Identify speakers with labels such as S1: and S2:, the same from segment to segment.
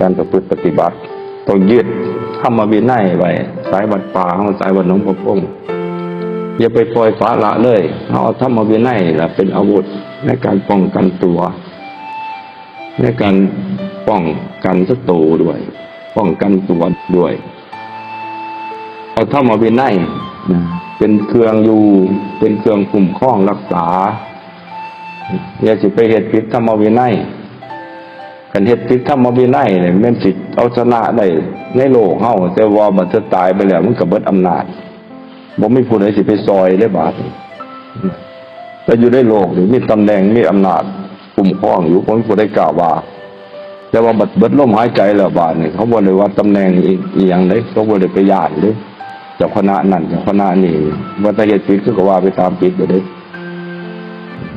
S1: การประพฤติปฏิบัติ ต้องยึดธรรมวินัยไว้สายวัดป่าของสายวัดหนองประพงอย่าไปปล่อยฟ้าละเลยเอาธรรมวินัยละเป็นอาวุธในการป้องกันตัว ในการป้องกันศัตรูด้วย ป้องกันตัวด้วย เอาธรรมวินัยนะเป็นเครื่องอยู่เป็นเครื่องคุ้มครองรักษาอย่าสิไปเหตุผิดธรรมวินัย กันเหตุผิดธรรมวินัยเนี่ยแม่นสิเอาชนะได้ในโลกเฮาแต่ว่ามันจะตายไปแล้วมันก็เบิดอำนาจบ่มีผู้ใดสิไปซอยได้บาดแต่อยู่ในโลกนี่มีตำแหน่งมีอำนาจคุ้มครองอยู่คนผู้ใดกล่าวว่า แต่ว่าบัดเบิดลมหายใจแล้วบาดนี่เขาบ่ได้ว่าตำแหน่งอีอีหยังเด้เขาบ่ได้ไปญาติเด้เจ้าคณะนั่นเจ้าคณะนี่ว่าแต่เหตุผิดคือก็ว่าไปตามผิดไปเด้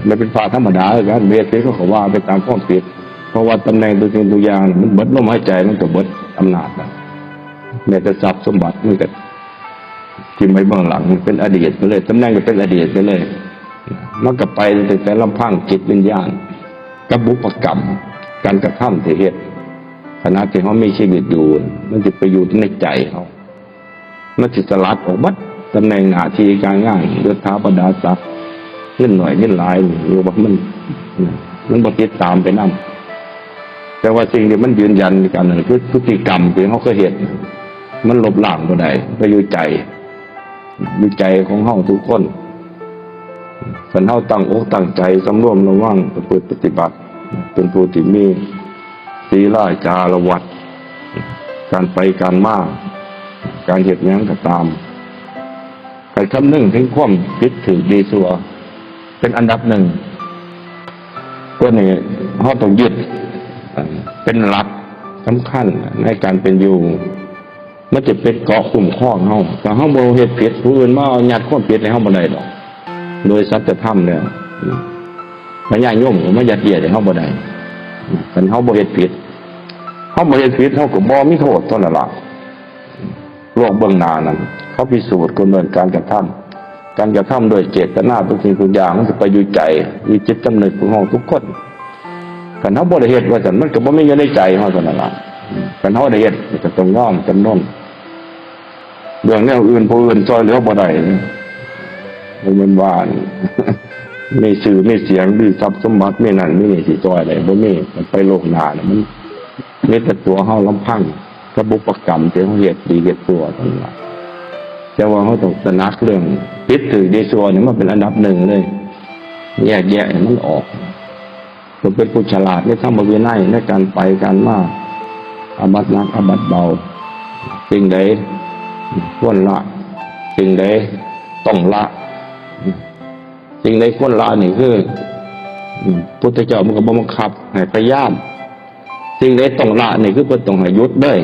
S1: มันเป็นพระธรรมดาเลยกันเวทเขาก็ว่าไปตามข้อผิด เพราะว่าตำแหน่งตัวจริงตัวอย่างมันเบิดลมหายใจมันก็เบิดอำนาจนะแม้แต่ทรัพย์สมบัติมันก็ที่ไม่เบื้องหลังมันเป็นอดีตไปเลยตำแหน่งก็เป็นอดีตไปเลยมันก็ไปแต่แต่ลำพังจิตวิญญาณกับบุพกรรม การกระทำที่เหตุขณะที่เขาไมีชีวิตอยู่มันจะไปอยู่ในใจเขามันจะสลัดออกบัดตำแหน่งหน้าที่การงานเดือดท้าประดาศักดิ์เงินหน่อยเงินหลายหรือว่ามันมันบ่ติดตามไปนั่ แต่ว่าสิ่งที่มันยืนยันกันนั่นคือพฤติกรรมที่เขาเคยเห็นมันลบล้างบ่ได้ไปอยู่ใจอยู่ใจของเฮาทุกคนสันเฮาตั้งอกตั้งใจสำรวมระวังประพฤติปฏิบัติ เป็นผู้ที่มีศีลาจารวัดการไปการมาการเหตุยังก็ตามใครคำนึงถึงความคิดถือดีสัว เป็นอันดับหนึ่งตัวนี้เขาต้องยึด เป็นหลักสำคัญในการเป็นอยู่ มันจะเป็นเกาะกลุ่มข้องเฮาแต่เฮาบ่เฮ็ดผิดผู้อื่นมาเอาหยัดความผิดให้เฮาบ่ได้ดอก โดยสัจธรรมแล้วพระญาโยมก็มายัดเยียดให้เฮาบ่ได้คันเฮาบ่เฮ็ดผิดเฮาบ่เฮ็ดผิดเฮาก็บ่มีโทษเท่านั้นล่ะโลกเบื้องหน้านั้นเขาพิสูจน์กำเนิดการกระทำการกระทำโดยเจตนาทุกสิ่งทุกอย่างมันจะไปอยู่ใจอยู่จิตจำเนึกของเราทุกคน กันเขาบริเหตุว่าจันมันก็บ่มีอยู่ในใจเขาเท่านั้นละกันเขาได้เหตุจะต้องง้อมจำนนเรื่องแนวอื่นผู้อื่นซอยเหลือบ่ได้มันเป็นว่านี่มีสื่อไมีเสียงมีทรัพย์สมบัติไมีนั่นมีนี่สิซอยอะไรบ่มีมันไปโลกหนาน่ะมันมีแต่ตัวเฮาลำพังกระบุปกรรมที่เขาเหตุดีเหตุตัวทั้งหลายแต่ว่าเขาต้องตระหนักเรื่องพิษถือดีซัวเนี่ยมันเป็นอันดับหนึ่งเลยแยกแยะมันออก เราเป็นผู้ฉลาดในธรรมวินัยในการไปการมาอาบัตนักอาบัตเบา สิ่งใดควรละ สิ่งใดต้องละ สิ่งใดควรละนี่คือพุทธเจ้ามันก็บ่บังคับให้พยายามสิ่งใดต้องละนี่คือเพิ่นต้องให้ยุดเด้ย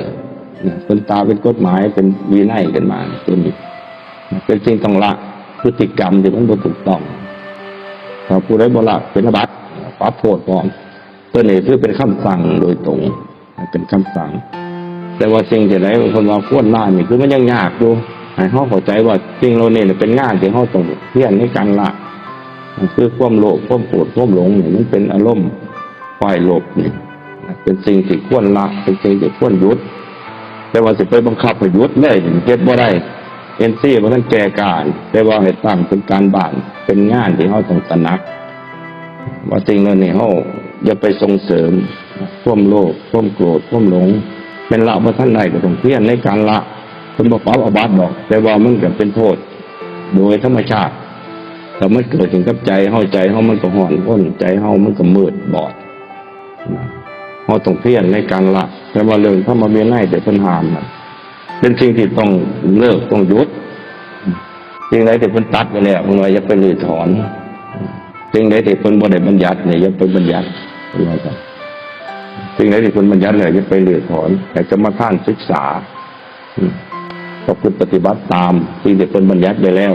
S1: นะเป็นตาเป็นกฎหมายเป็นวินัยกันมาตัวนี้เป็นสิ่งต้องละพฤติกรรมที่มันบ่ถูกต้องถ้าผู้ใดบ่ละเป็นอาบัติ ปรับโทษพร้อมตัวนี้คือเป็นคำสั่งโดยตรง เป็นคำสั่ง แต่ว่าสิ่งที่ไหนคนว่าควรละนี่คือมันยังยากอยู่ให้เฮาเข้าใจว่าสิ่งเหล่าเนี่ยเป็นงานที่เฮาต้องเพียรในการละคือความโลภความโกรธความหลงนี่มันเป็นอารมณ์ฝ่ายโลภนี่เป็นสิ่งที่ควรละเป็นสิ่งที่ควรยุด แต่ว่าสิไปบังคับให้ยุดเลยเก็บบ่ได้เอ็นซี่มันต้องแก่การแต่ว่าให้ตั้งเป็นการบ้านเป็นงานที่เขาต้องตระหนัก ว่าสิ่งนั้นนี่เขาอย่าไปส่งเสริมความโลภความโกรธความหลงเป็นละเพราะท่านใดก็ต้องเพียรในการละเป็นบอกปราบอาบัติดอก แต่ว่ามันก็เป็นโทษ โดยธรรมชาติแต่มันเกิดถึงกับใจเฮาใจเฮามันก็ห่อนพ้นใจเฮามันก็มืดบอดเราต้องเพียรในการละ แต่ว่าเรื่องถ้ามาเวียไล่แต่ปัญหามนะเป็นสิ่งที่ต้องเลิกต้องยุดสิ่งใดที่เพิ่นตัดไปแล้วมันว่าอย่าไปรื้อถอน สิ่งใดที่เพิ่นบ่ได้บัญญัติเนี่ยยังเป็นบัญญัติอะไรกันสิ่งใดที่เพิ่นบัญญัติเลยอย่าไปเรื้อถอนแต่จะมาท่านศึกษาก็คือปฏิบัติตามสิ่งที่เพิ่นบัญญัติไปแล้ว